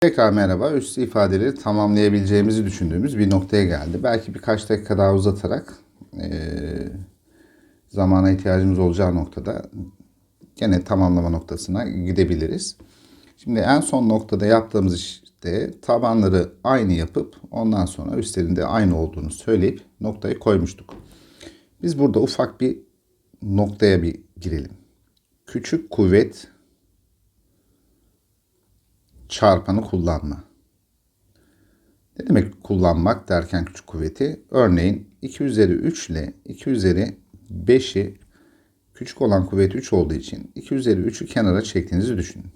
Tekrar merhaba. Üstü ifadeleri tamamlayabileceğimizi düşündüğümüz bir noktaya geldi. Belki birkaç dakika daha uzatarak eee, zamana ihtiyacımız olacağı noktada gene tamamlama noktasına gidebiliriz. Şimdi en son noktada yaptığımız işte tabanları aynı yapıp ondan sonra üstlerinde aynı olduğunu söyleyip noktayı koymuştuk. Biz burada ufak bir noktaya bir girelim. Küçük kuvvet çarpanı kullanma. Ne demek kullanmak derken küçük kuvveti? Örneğin 2 üzeri 3 ile 2 üzeri 5'i küçük olan kuvvet 3 olduğu için 2 üzeri 3'ü kenara çektiğinizi düşünün.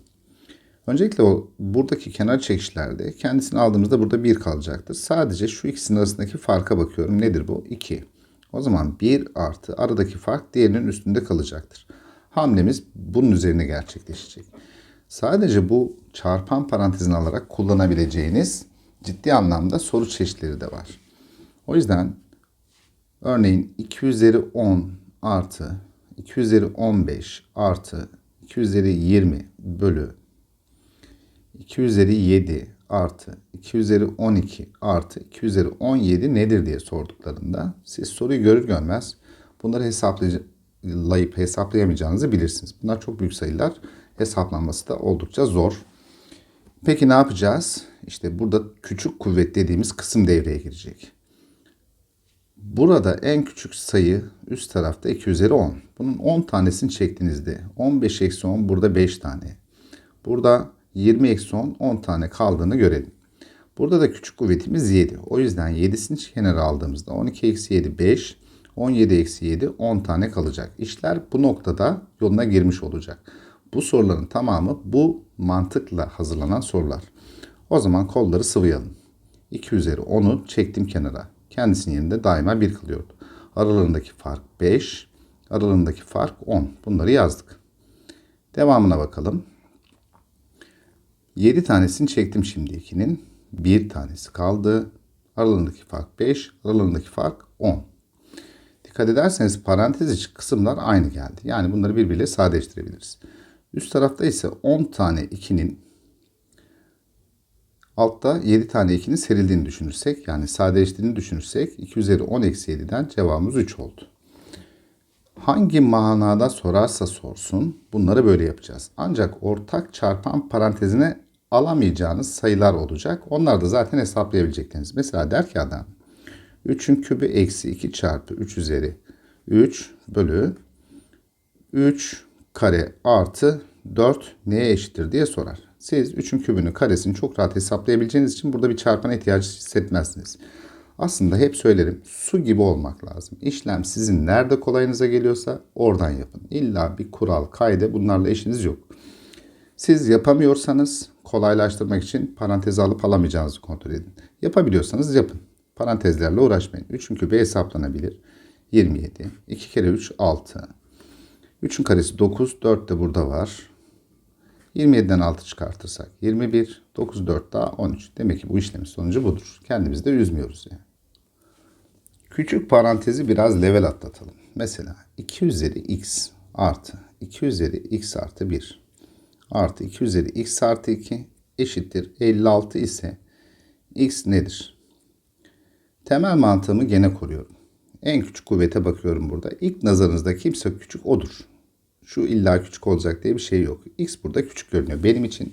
Öncelikle o buradaki kenar çekişlerde kendisini aldığımızda burada 1 kalacaktır. Sadece şu ikisinin arasındaki farka bakıyorum. Nedir bu? 2. O zaman 1 artı aradaki fark diğerinin üstünde kalacaktır. Hamlemiz bunun üzerine gerçekleşecek. Sadece bu çarpan parantezini alarak kullanabileceğiniz ciddi anlamda soru çeşitleri de var. O yüzden örneğin 2 üzeri 10 artı 2 üzeri 15 artı 2 üzeri 20 bölü 2 üzeri 7 artı 2 üzeri 12 artı 2 üzeri 17 nedir diye sorduklarında siz soruyu görür görmez bunları hesaplayıp hesaplayamayacağınızı bilirsiniz. Bunlar çok büyük sayılar. Hesaplanması da oldukça zor. Peki ne yapacağız? İşte burada küçük kuvvet dediğimiz kısım devreye girecek. Burada en küçük sayı üst tarafta 2 üzeri 10. Bunun 10 tanesini çektiğinizde 15 eksi 10 burada 5 tane. Burada 20 eksi 10 10 tane kaldığını görelim. Burada da küçük kuvvetimiz 7. O yüzden 7'sini kenara aldığımızda 12 eksi 7 5. 17 eksi 7 10 tane kalacak. İşler bu noktada yoluna girmiş olacak. Bu soruların tamamı bu mantıkla hazırlanan sorular. O zaman kolları sıvayalım. 2 üzeri 10'u çektim kenara. Kendisinin yerinde daima 1 kalıyordu. Aralarındaki fark 5, aralarındaki fark 10. Bunları yazdık. Devamına bakalım. 7 tanesini çektim şimdi 2'nin. 1 tanesi kaldı. Aralarındaki fark 5, aralarındaki fark 10. Dikkat ederseniz parantez içi kısımlar aynı geldi. Yani bunları birbiriyle sadeleştirebiliriz. Üst tarafta ise 10 tane 2'nin altta 7 tane 2'nin serildiğini düşünürsek yani sadeleştiğini düşünürsek 2 üzeri 10 eksi 7'den cevabımız 3 oldu. Hangi manada sorarsa sorsun bunları böyle yapacağız. Ancak ortak çarpan parantezine alamayacağınız sayılar olacak. Onlar da zaten hesaplayabilecekleriniz. Mesela der ki adam 3'ün kübü eksi 2 çarpı 3 üzeri 3 bölü 3 kare artı 4 neye eşittir diye sorar. Siz 3'ün kübünü karesini çok rahat hesaplayabileceğiniz için burada bir çarpana ihtiyacı hissetmezsiniz. Aslında hep söylerim su gibi olmak lazım. İşlem sizin nerede kolayınıza geliyorsa oradan yapın. İlla bir kural, kaydı bunlarla işiniz yok. Siz yapamıyorsanız kolaylaştırmak için parantezi alıp alamayacağınızı kontrol edin. Yapabiliyorsanız yapın. Parantezlerle uğraşmayın. 3'ün kübü hesaplanabilir. 27. 2 kere 3 6. 3'ün karesi 9. 4 de burada var. 27'den 6 çıkartırsak 21. 9 4 daha 13. Demek ki bu işlemin sonucu budur. Kendimizi de üzmüyoruz yani. Küçük parantezi biraz level atlatalım. Mesela 2 üzeri x artı 2 üzeri x artı 1 artı 2 üzeri x artı 2 eşittir 56 ise x nedir? Temel mantığımı gene koruyorum. En küçük kuvvete bakıyorum burada. İlk nazarınızda kimse küçük odur. Şu illa küçük olacak diye bir şey yok. X burada küçük görünüyor. Benim için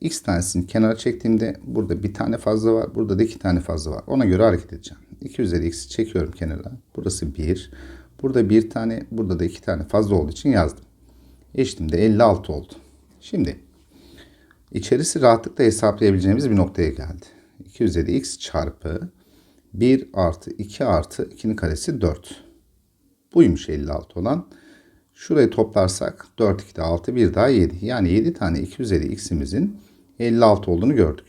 X tanesini kenara çektiğimde burada bir tane fazla var. Burada da iki tane fazla var. Ona göre hareket edeceğim. 2 üzeri X'i çekiyorum kenara. Burası 1. Burada bir tane, burada da iki tane fazla olduğu için yazdım. Eşitim de 56 oldu. Şimdi içerisi rahatlıkla hesaplayabileceğimiz bir noktaya geldi. 2 üzeri X çarpı 1 artı 2 artı 2'nin karesi 4. Buymuş 56 olan. Şurayı toplarsak 4 2 de 6 1 daha 7. Yani 7 tane 2 üzeri x'imizin 56 olduğunu gördük.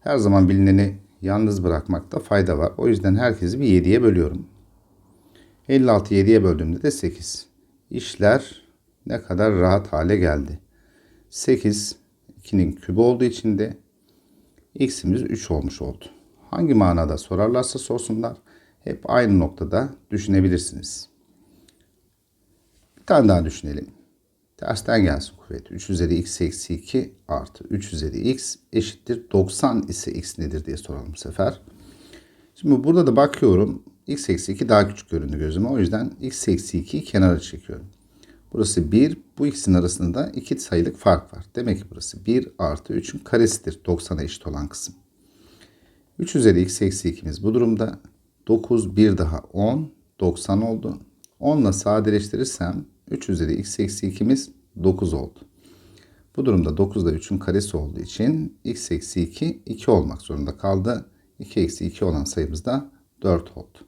Her zaman bilineni yalnız bırakmakta fayda var. O yüzden herkesi bir 7'ye bölüyorum. 56 7'ye böldüğümde de 8. İşler ne kadar rahat hale geldi. 8 2'nin kübü olduğu için de x'imiz 3 olmuş oldu. Hangi manada sorarlarsa sorsunlar hep aynı noktada düşünebilirsiniz. Tane daha düşünelim. Tersten gelsin kuvvet. 3 üzeri x eksi 2 artı 3 üzeri x eşittir 90 ise x nedir diye soralım bu sefer. Şimdi burada da bakıyorum. x eksi 2 daha küçük göründü gözüme. O yüzden x eksi 2'yi kenara çekiyorum. Burası 1. Bu ikisinin arasında da 2 sayılık fark var. Demek ki burası 1 artı 3'ün karesidir. 90'a eşit olan kısım. 3 üzeri x eksi 2'miz bu durumda. 9 bir daha 10. 90 oldu. 10 ile sadeleştirirsem 3 üzeri x eksi 2'miz 9 oldu. Bu durumda 9 da 3'ün karesi olduğu için x eksi 2 2 olmak zorunda kaldı. 2 eksi 2 olan sayımız da 4 oldu.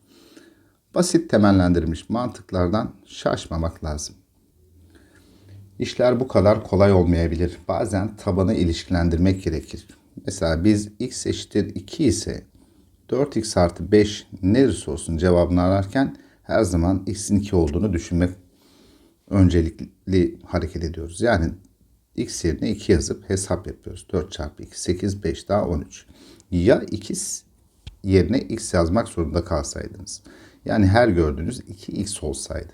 Basit temellendirilmiş mantıklardan şaşmamak lazım. İşler bu kadar kolay olmayabilir. Bazen tabanı ilişkilendirmek gerekir. Mesela biz x eşittir 2 ise 4x artı 5 neresi olsun cevabını ararken her zaman x'in 2 olduğunu düşünmek öncelikli hareket ediyoruz. Yani x yerine 2 yazıp hesap yapıyoruz. 4 çarpı 2 8 5 daha 13. Ya 2 yerine x yazmak zorunda kalsaydınız. Yani her gördüğünüz 2x olsaydı.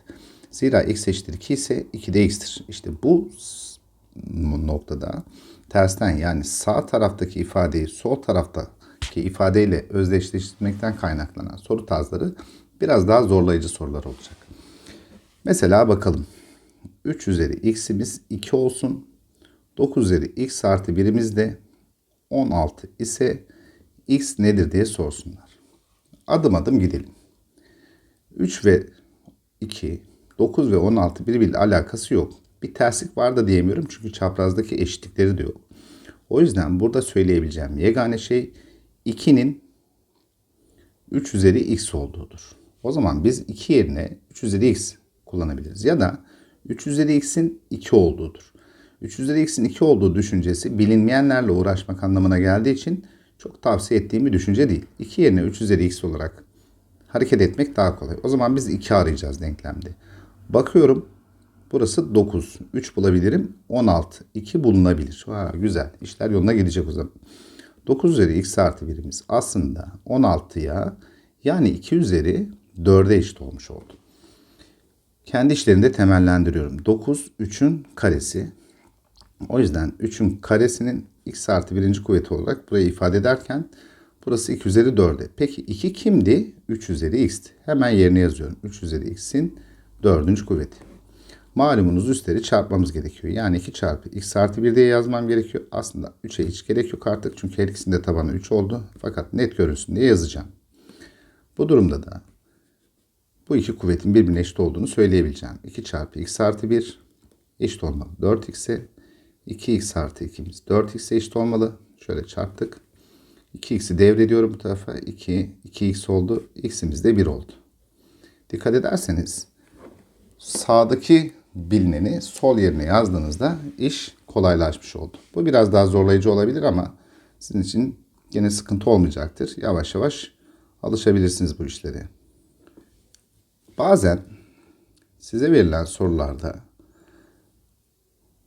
Zira x eşittir 2 ise 2 de x'tir. İşte bu noktada tersten yani sağ taraftaki ifadeyi sol taraftaki ifadeyle özdeşleştirmekten kaynaklanan soru tarzları biraz daha zorlayıcı sorular olacak. Mesela bakalım. 3 üzeri x'imiz 2 olsun. 9 üzeri x artı 1'imiz de 16 ise x nedir diye sorsunlar. Adım adım gidelim. 3 ve 2, 9 ve 16 birbiriyle alakası yok. Bir terslik var da diyemiyorum çünkü çaprazdaki eşitlikleri de yok. O yüzden burada söyleyebileceğim yegane şey 2'nin 3 üzeri x olduğudur. O zaman biz 2 yerine 3 üzeri x kullanabiliriz. Ya da 3 üzeri x'in 2 olduğudur. 3 üzeri x'in 2 olduğu düşüncesi bilinmeyenlerle uğraşmak anlamına geldiği için çok tavsiye ettiğim bir düşünce değil. 2 yerine 3 üzeri x olarak hareket etmek daha kolay. O zaman biz 2 arayacağız denklemde. Bakıyorum burası 9. 3 bulabilirim. 16. 2 bulunabilir. Ha, güzel. İşler yoluna gidecek o zaman. 9 üzeri x artı 1'imiz aslında 16'ya yani 2 üzeri 4'e eşit olmuş oldu. Kendi işlerinde temellendiriyorum. 9 3'ün karesi. O yüzden 3'ün karesinin x artı birinci kuvveti olarak burayı ifade ederken burası 2 üzeri 4'e. Peki 2 kimdi? 3 üzeri x'ti. Hemen yerine yazıyorum. 3 üzeri x'in dördüncü kuvveti. Malumunuz üstleri çarpmamız gerekiyor. Yani 2 çarpı x artı 1 diye yazmam gerekiyor. Aslında 3'e hiç gerek yok artık. Çünkü her ikisinde tabanı 3 oldu. Fakat net görünsün diye yazacağım. Bu durumda da bu iki kuvvetin birbirine eşit olduğunu söyleyebileceğim. 2 çarpı x artı 1 eşit olmalı. 4x'e 2x artı 2'miz 4x'e eşit olmalı. Şöyle çarptık. 2x'i devrediyorum bu tarafa. 2, 2x oldu. x'imiz de 1 oldu. Dikkat ederseniz sağdaki bilineni sol yerine yazdığınızda iş kolaylaşmış oldu. Bu biraz daha zorlayıcı olabilir ama sizin için gene sıkıntı olmayacaktır. Yavaş yavaş alışabilirsiniz bu işlere. Bazen size verilen sorularda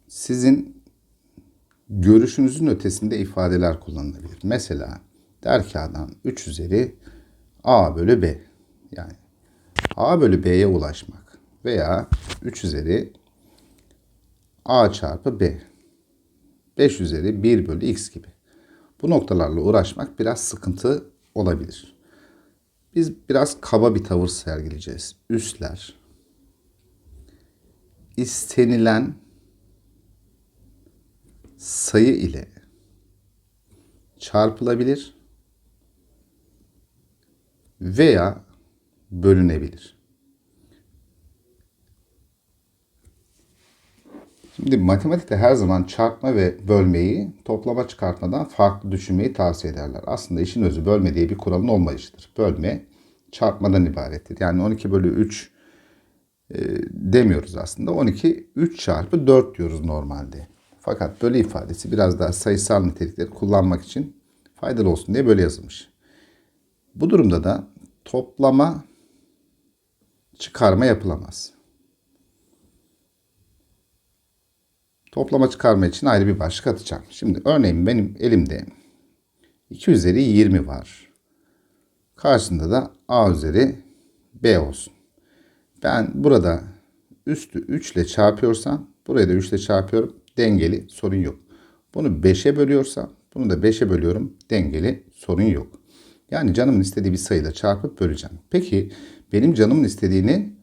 sizin görüşünüzün ötesinde ifadeler kullanılabilir. Mesela der ki adam 3 üzeri a bölü b. Yani a bölü b'ye ulaşmak veya 3 üzeri a çarpı b. 5 üzeri 1 bölü x gibi. Bu noktalarla uğraşmak biraz sıkıntı olabilir. Biz biraz kaba bir tavır sergileyeceğiz. Üsler istenilen sayı ile çarpılabilir veya bölünebilir. Şimdi matematikte her zaman çarpma ve bölmeyi toplama çıkartmadan farklı düşünmeyi tavsiye ederler. Aslında işin özü bölme diye bir kuralın olmayışıdır. Bölme çarpmadan ibarettir. Yani 12 bölü 3 e, demiyoruz aslında. 12 3 çarpı 4 diyoruz normalde. Fakat bölü ifadesi biraz daha sayısal nitelikleri kullanmak için faydalı olsun diye böyle yazılmış. Bu durumda da toplama çıkarma yapılamaz. Toplama çıkarma için ayrı bir başlık atacağım. Şimdi örneğin benim elimde 2 üzeri 20 var. Karşısında da a üzeri b olsun. Ben burada üstü 3 ile çarpıyorsam bu Burayı da 3 ile çarpıyorum. Dengeli sorun yok. Bunu 5'e bölüyorsam bunu da 5'e bölüyorum. Dengeli sorun yok. Yani canımın istediği bir sayıyla çarpıp böleceğim. Peki benim canımın istediğini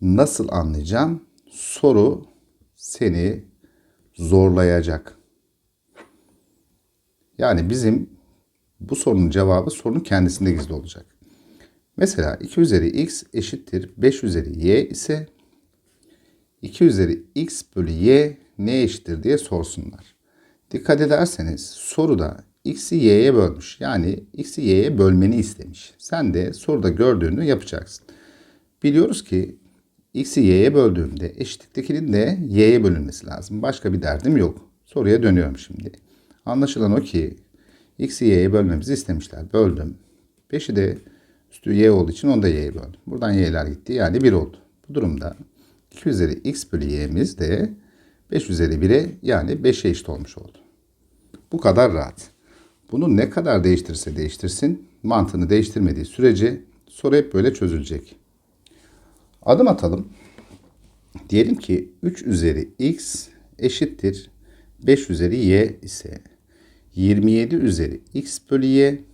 nasıl anlayacağım? Soru seni zorlayacak. Yani bizim bu sorunun cevabı sorunun kendisinde gizli olacak. Mesela 2 üzeri x eşittir 5 üzeri y ise 2 üzeri x bölü y ne eşittir diye sorsunlar. Dikkat ederseniz soruda x'i y'ye bölmüş. Yani x'i y'ye bölmeni istemiş. Sen de soruda gördüğünü yapacaksın. Biliyoruz ki x'i y'ye böldüğümde eşitliktekinin de y'ye bölünmesi lazım. Başka bir derdim yok. Soruya dönüyorum şimdi. Anlaşılan o ki x'i y'ye bölmemizi istemişler. Böldüm. 5'i de üstü y olduğu için onu da y'ye böldüm. Buradan y'ler gitti. Yani 1 oldu. Bu durumda 2 üzeri x bölü y'miz de 5 üzeri 1'e yani 5'e eşit olmuş oldu. Bu kadar rahat. Bunu ne kadar değiştirirse değiştirsin mantığını değiştirmediği sürece soru hep böyle çözülecek. Adım atalım. Diyelim ki 3 üzeri x eşittir 5 üzeri y ise 27 üzeri x bölü y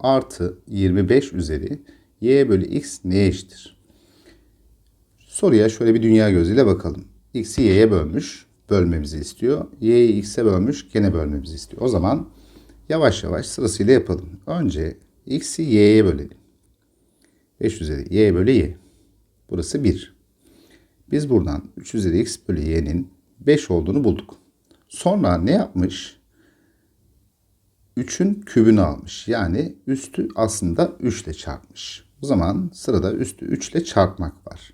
artı 25 üzeri y bölü x neye eşittir? Soruya şöyle bir dünya gözüyle bakalım. x'i y'ye bölmüş, bölmemizi istiyor. y'yi x'e bölmüş, gene bölmemizi istiyor. O zaman yavaş yavaş sırasıyla yapalım. Önce x'i y'ye bölelim. 5 üzeri y bölü y. Burası 1. Biz buradan 3 üzeri x bölü y'nin 5 olduğunu bulduk. Sonra ne yapmış? 3'ün kübünü almış. Yani üstü aslında 3 ile çarpmış. O zaman sırada üstü 3 ile çarpmak var.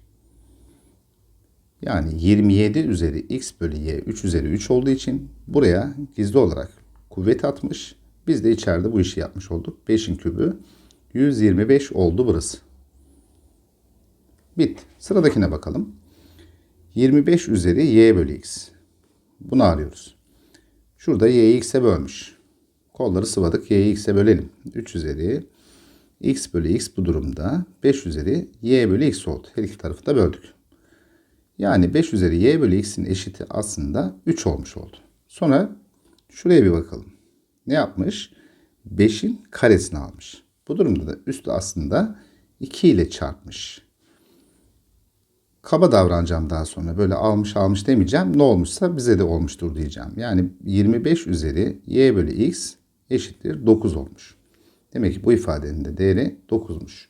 Yani 27 üzeri x bölü y 3 üzeri 3 olduğu için buraya gizli olarak kuvvet atmış. Biz de içeride bu işi yapmış olduk. 5'in kübü 125 oldu burası. Bit. Sıradakine bakalım. 25 üzeri y bölü x. Bunu arıyoruz. Şurada y'yi x'e bölmüş. Kolları sıvadık. Y'yi x'e bölelim. 3 üzeri x bölü x bu durumda 5 üzeri y bölü x oldu. Her iki tarafı da böldük. Yani 5 üzeri y bölü x'in eşiti aslında 3 olmuş oldu. Sonra şuraya bir bakalım. Ne yapmış? 5'in karesini almış. Bu durumda da üstü aslında 2 ile çarpmış. Kaba davranacağım daha sonra. Böyle almış almış demeyeceğim. Ne olmuşsa bize de olmuştur diyeceğim. Yani 25 üzeri y bölü x eşittir 9 olmuş. Demek ki bu ifadenin de değeri 9'muş.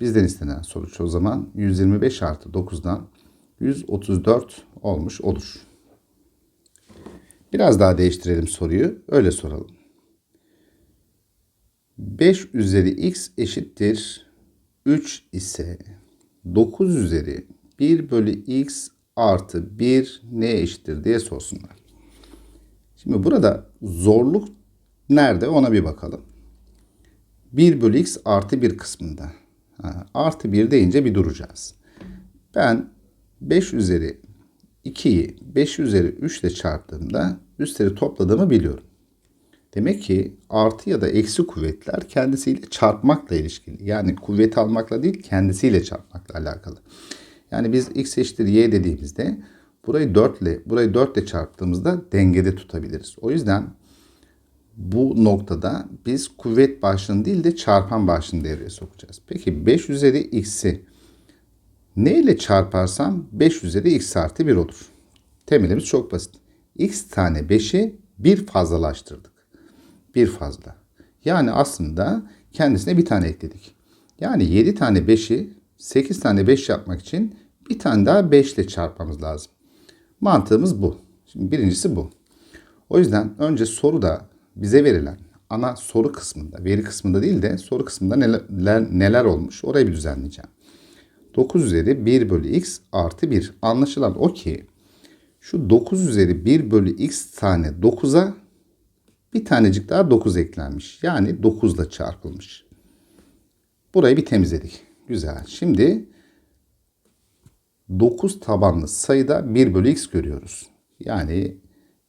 Bizden istenen sonuç o zaman 125 artı 9'dan 134 olmuş olur. Biraz daha değiştirelim soruyu. Öyle soralım. 5 üzeri x eşittir 3 ise 9 üzeri 1 bölü x artı 1 neye eşittir diye sorsunlar. Şimdi burada zorluk nerede ona bir bakalım. 1 bölü x artı 1 kısmında. Ha, artı 1 deyince bir duracağız. Ben 5 üzeri 2'yi 5 üzeri 3 ile çarptığımda üstleri topladığımı biliyorum. Demek ki artı ya da eksi kuvvetler kendisiyle çarpmakla ilişkili. Yani kuvvet almakla değil kendisiyle çarpmakla alakalı. Yani biz x eşittir y dediğimizde burayı 4 ile burayı 4 ile çarptığımızda dengede tutabiliriz. O yüzden bu noktada biz kuvvet başlığını değil de çarpan başlığını devreye sokacağız. Peki 5 üzeri x'i ne ile çarparsam 5 üzeri x artı 1 olur. Temelimiz çok basit. x tane 5'i bir fazlalaştırdık. Bir fazla. Yani aslında kendisine bir tane ekledik. Yani 7 tane 5'i 8 tane 5 yapmak için bir tane daha 5 ile çarpmamız lazım. Mantığımız bu. Şimdi birincisi bu. O yüzden önce soruda bize verilen ana soru kısmında, veri kısmında değil de soru kısmında neler, neler olmuş orayı bir düzenleyeceğim. 9 üzeri 1 bölü x artı 1. Anlaşılan o ki şu 9 üzeri 1 bölü x tane 9'a bir tanecik daha 9 eklenmiş. Yani 9 ile çarpılmış. Burayı bir temizledik. Güzel. Şimdi 9 tabanlı sayıda 1 bölü x görüyoruz. Yani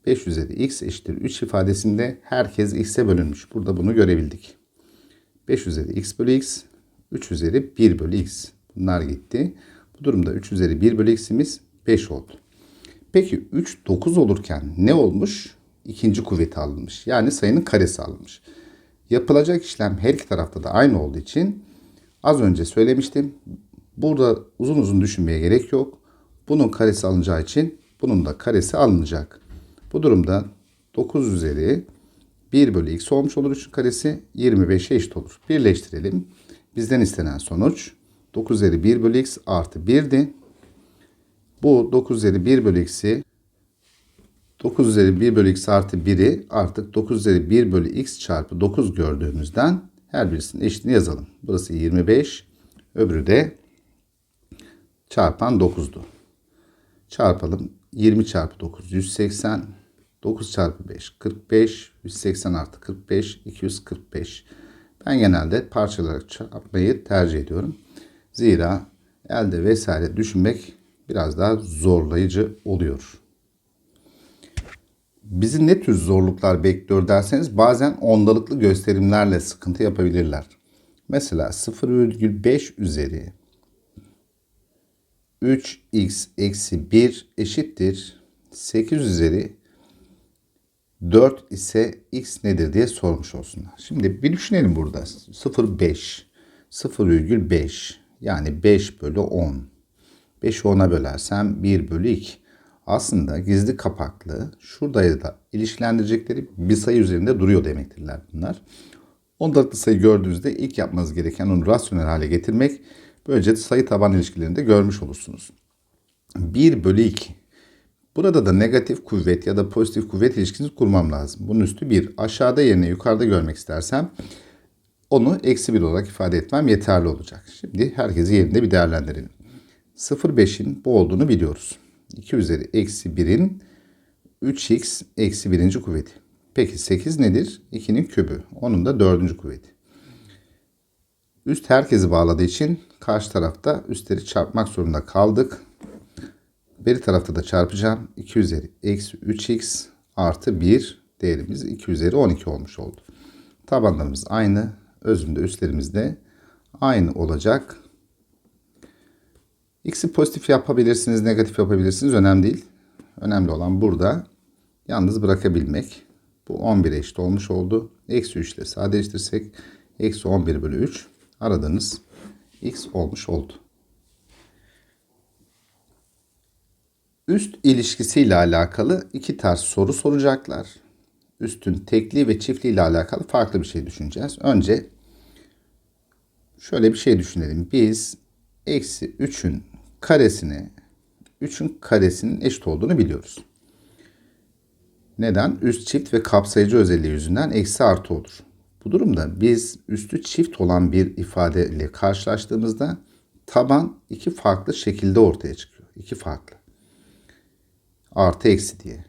5 üzeri x eşittir 3 ifadesinde herkes x'e bölünmüş. Burada bunu görebildik. 5 üzeri x bölü x, 3 üzeri 1 bölü x. Bunlar gitti. Bu durumda 3 üzeri 1 bölü x'imiz 5 oldu. Peki 3 9 olurken ne olmuş? İkinci kuvveti alınmış. Yani sayının karesi alınmış. Yapılacak işlem her iki tarafta da aynı olduğu için az önce söylemiştim. Burada uzun uzun düşünmeye gerek yok. Bunun karesi alınacağı için bunun da karesi alınacak. Bu durumda 9 üzeri 1 bölü x olmuş olur 3'ün karesi 25'e eşit olur. Birleştirelim. Bizden istenen sonuç 9 üzeri 1 bölü x artı 1'di. Bu 9 üzeri 1 bölü x'i 9 üzeri 1 bölü x artı 1'i artık 9 üzeri 1 bölü x çarpı 9 gördüğümüzden her birisinin eşitini yazalım. Burası 25, öbürü de çarpan 9'du. Çarpalım. 20 çarpı 9 180. 9 çarpı 5 45. 180 artı 45 245. Ben genelde parçalarak çarpmayı tercih ediyorum. Zira elde vesaire düşünmek biraz daha zorlayıcı oluyor. Bizi ne tür zorluklar bekliyor derseniz bazen ondalıklı gösterimlerle sıkıntı yapabilirler. Mesela 0,5 üzeri 3x eksi 1 eşittir 8 üzeri 4 ise x nedir diye sormuş olsunlar. Şimdi bir düşünelim burada. 0,5 0,5 yani 5 bölü 10. 5'i 10'a bölersem 1 bölü 2. Aslında gizli kapaklı şurada da ilişkilendirecekleri bir sayı üzerinde duruyor demektirler bunlar. Ondalıklı sayı gördüğünüzde ilk yapmanız gereken onu rasyonel hale getirmek. Böylece sayı taban ilişkilerini de görmüş olursunuz. 1 bölü 2. Burada da negatif kuvvet ya da pozitif kuvvet ilişkisini kurmam lazım. Bunun üstü 1. Aşağıda yerine yukarıda görmek istersem onu eksi 1 olarak ifade etmem yeterli olacak. Şimdi herkesi yerinde bir değerlendirelim. 0,5'in bu olduğunu biliyoruz. 2 üzeri eksi 1'in 3x eksi 1. kuvveti. Peki 8 nedir? 2'nin kübü. Onun da 4. kuvveti. Üst herkesi bağladığı için karşı tarafta üstleri çarpmak zorunda kaldık. Beri tarafta da çarpacağım. 2 üzeri eksi 3x artı 1 değerimiz 2 üzeri 12 olmuş oldu. Tabanlarımız aynı. Özünde üstlerimiz de aynı olacak. X'i pozitif yapabilirsiniz, negatif yapabilirsiniz. Önemli değil. Önemli olan burada yalnız bırakabilmek. Bu 11 eşit olmuş oldu. Eksi 3 ile sadeleştirsek eksi 11 bölü 3 aradığınız x olmuş oldu. Üst ilişkisiyle alakalı iki tarz soru soracaklar. Üstün tekliği ve çiftliği ile alakalı farklı bir şey düşüneceğiz. Önce şöyle bir şey düşünelim. Biz eksi 3'ün karesini 3'ün karesinin eşit olduğunu biliyoruz. Neden? Üst çift ve kapsayıcı özelliği yüzünden eksi artı olur. Bu durumda biz üstü çift olan bir ifade ile karşılaştığımızda taban iki farklı şekilde ortaya çıkıyor. İki farklı. Artı eksi diye.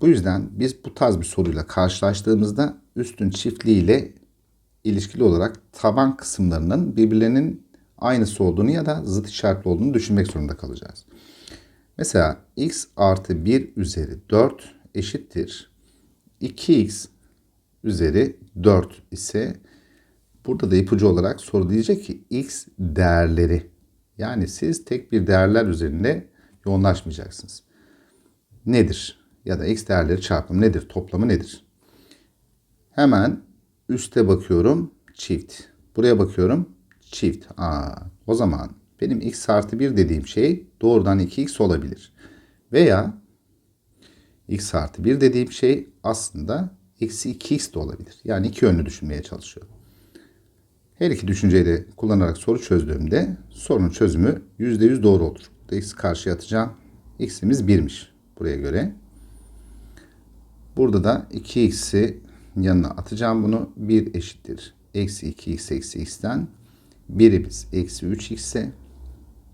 Bu yüzden biz bu tarz bir soruyla karşılaştığımızda üstün çiftliği ile ilişkili olarak taban kısımlarının birbirlerinin aynısı olduğunu ya da zıt işaretli olduğunu düşünmek zorunda kalacağız. Mesela x artı 1 üzeri 4 eşittir. 2x üzeri 4 ise burada da ipucu olarak soru diyecek ki x değerleri. Yani siz tek bir değerler üzerinde yoğunlaşmayacaksınız. Nedir? Ya da x değerleri çarpımı nedir? Toplamı nedir? Hemen üste bakıyorum çift. Buraya bakıyorum çift. Aa, o zaman benim x artı 1 dediğim şey doğrudan 2x olabilir. Veya x artı 1 dediğim şey aslında eksi 2x de olabilir. Yani iki yönlü düşünmeye çalışıyor. Her iki düşünceyi de kullanarak soru çözdüğümde sorunun çözümü %100 doğru olur. X karşıya atacağım. x'imiz 1'miş buraya göre. Burada da 2x'i yanına atacağım bunu. 1 eşittir. Eksi 2x eksi x'ten birimiz eksi 3x ise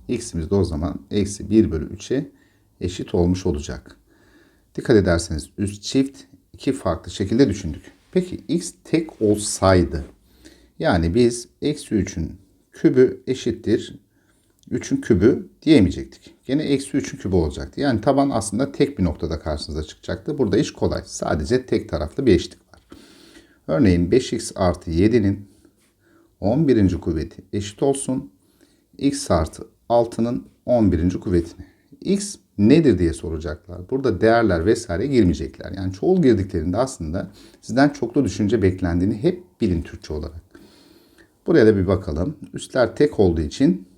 x'imiz de o zaman eksi 1 bölü 3'e eşit olmuş olacak. Dikkat ederseniz üst çift iki farklı şekilde düşündük. Peki x tek olsaydı yani biz eksi 3'ün kübü eşittir 3'ün kübü diyemeyecektik. Gene eksi 3'ün kübü olacaktı. Yani taban aslında tek bir noktada karşınıza çıkacaktı. Burada iş kolay. Sadece tek taraflı bir eşitlik var. Örneğin 5x artı 7'nin 11. kuvveti eşit olsun. x artı 6'nın 11. kuvvetine. x nedir diye soracaklar. Burada değerler vesaire girmeyecekler. Yani çoğul girdiklerinde aslında sizden çoklu düşünce beklendiğini hep bilin Türkçe olarak. Buraya da bir bakalım. Üstler tek olduğu için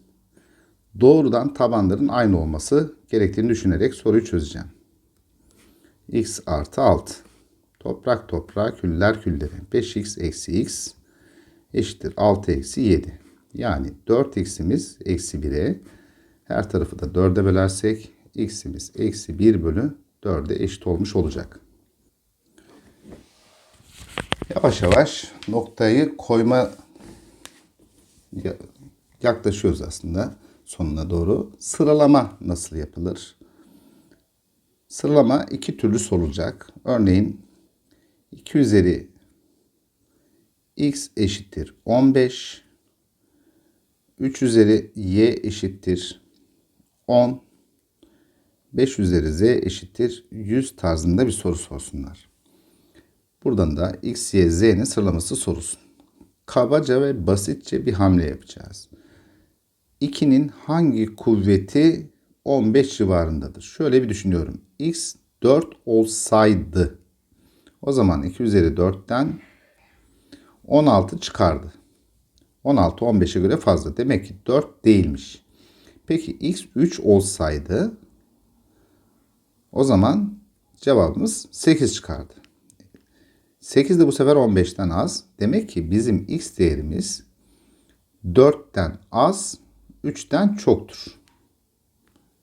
doğrudan tabanların aynı olması gerektiğini düşünerek soruyu çözeceğim. x artı 6. Toprak toprağa küller küllere. 5x eksi x eşittir 6 eksi 7. Yani 4x'imiz eksi 1'e her tarafı da 4'e bölersek x'imiz eksi 1 bölü 4'e eşit olmuş olacak. Yavaş yavaş noktayı koyma yaklaşıyoruz aslında sonuna doğru. Sıralama nasıl yapılır? Sıralama iki türlü sorulacak. Örneğin 2 üzeri x eşittir 15 3 üzeri y eşittir 10 5 üzeri z eşittir 100 tarzında bir soru sorsunlar. Buradan da x, y, z'nin sıralaması sorulsun. Kabaca ve basitçe bir hamle yapacağız. 2'nin hangi kuvveti 15 civarındadır? Şöyle bir düşünüyorum. x 4 olsaydı o zaman 2 üzeri 4'ten 16 çıkardı. 16 15'e göre fazla. Demek ki 4 değilmiş. Peki x 3 olsaydı o zaman cevabımız 8 çıkardı. 8 de bu sefer 15'ten az. Demek ki bizim x değerimiz 4'ten az, 3'ten çoktur.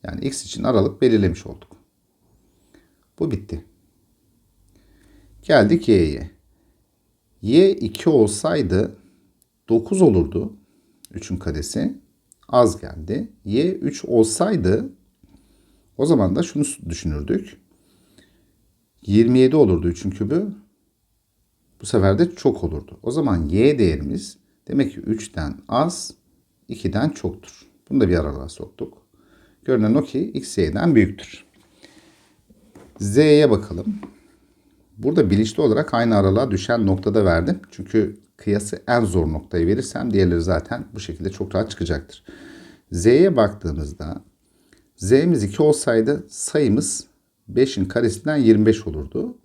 Yani x için aralık belirlemiş olduk. Bu bitti. Geldik y'ye. Y 2 olsaydı 9 olurdu. 3'ün karesi. Az geldi. y 3 olsaydı o zaman da şunu düşünürdük. 27 olurdu 3'ün kübü. Bu sefer de çok olurdu. O zaman y değerimiz demek ki 3'ten az, 2'den çoktur. Bunu da bir aralığa soktuk. Görünen o ki x y'den büyüktür. Z'ye bakalım. Burada bilinçli olarak aynı aralığa düşen noktada verdim. Çünkü kıyası en zor noktayı verirsem diğerleri zaten bu şekilde çok rahat çıkacaktır. Z'ye baktığımızda Z'miz 2 olsaydı sayımız 5'in karesinden 25 olurdu.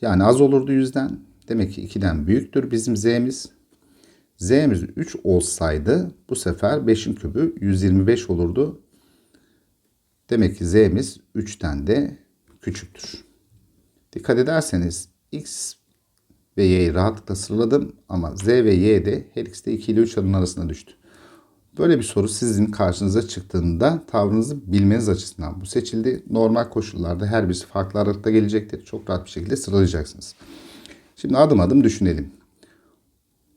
Yani az olurdu yüzden. Demek ki 2'den büyüktür bizim Z'miz. Z'miz 3 olsaydı bu sefer 5'in kübü 125 olurdu. Demek ki Z'miz 3'ten de küçüktür. Dikkat ederseniz X ve Y'yi rahatlıkla sıraladım ama Z ve Y de her ikisi de 2 ile 3 adım arasında düştü. Böyle bir soru sizin karşınıza çıktığında tavrınızı bilmeniz açısından bu seçildi. Normal koşullarda her birisi farklı aralıkta gelecektir. Çok rahat bir şekilde sıralayacaksınız. Şimdi adım adım düşünelim.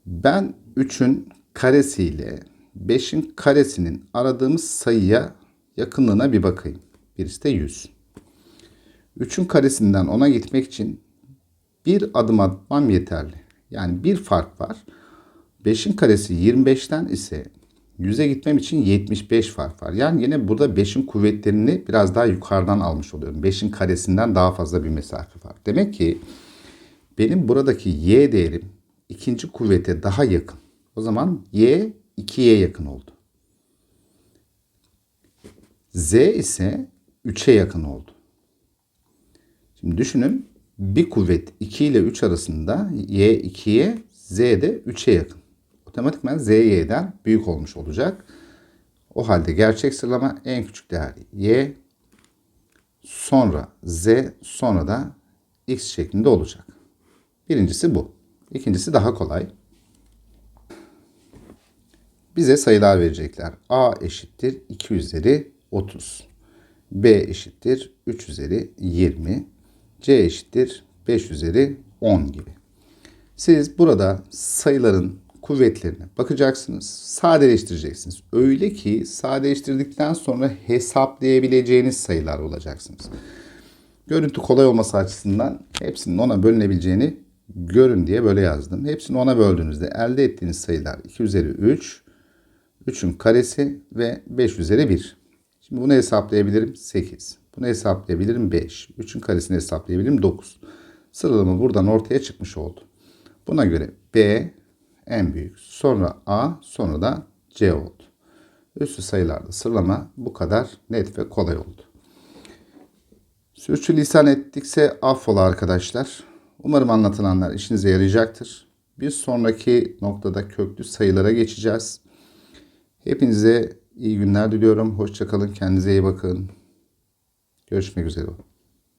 Ben 3'ün karesiyle 5'in karesinin aradığımız sayıya yakınlığına bir bakayım. Birisi de 100. 3'ün karesinden 10'a gitmek için bir adım atmam yeterli. Yani bir fark var. 5'in karesi 25'ten ise 100'e gitmem için 75 fark var. Yani yine burada 5'in kuvvetlerini biraz daha yukarıdan almış oluyorum. 5'in karesinden daha fazla bir mesafe var. Demek ki benim buradaki y değerim ikinci kuvvete daha yakın. O zaman y 2'ye yakın oldu. Z ise 3'e yakın oldu. Şimdi düşünün bir kuvvet 2 ile 3 arasında y 2'ye z de 3'e yakın. Otomatikman z y'den büyük olmuş olacak. O halde gerçek sıralama en küçük değer y sonra z sonra da x şeklinde olacak. Birincisi bu. İkincisi daha kolay. Bize sayılar verecekler. a eşittir 2 üzeri 30. b eşittir 3 üzeri 20. c eşittir 5 üzeri 10 gibi. Siz burada sayıların kuvvetlerine bakacaksınız. Sadeleştireceksiniz. Öyle ki sadeleştirdikten sonra hesaplayabileceğiniz sayılar olacaksınız. Görüntü kolay olması açısından hepsinin ona bölünebileceğini görün diye böyle yazdım. Hepsini ona böldüğünüzde elde ettiğiniz sayılar 2 üzeri 3, 3'ün karesi ve 5 üzeri 1. Şimdi bunu hesaplayabilirim 8. Bunu hesaplayabilirim 5. 3'ün karesini hesaplayabilirim 9. Sıralama buradan ortaya çıkmış oldu. Buna göre B en büyük. Sonra A sonra da C oldu. Üstü sayılarda sıralama bu kadar net ve kolay oldu. Sürçülisan ettikse affola arkadaşlar. Umarım anlatılanlar işinize yarayacaktır. Bir sonraki noktada köklü sayılara geçeceğiz. Hepinize iyi günler diliyorum. Hoşçakalın. Kendinize iyi bakın. Görüşmek üzere.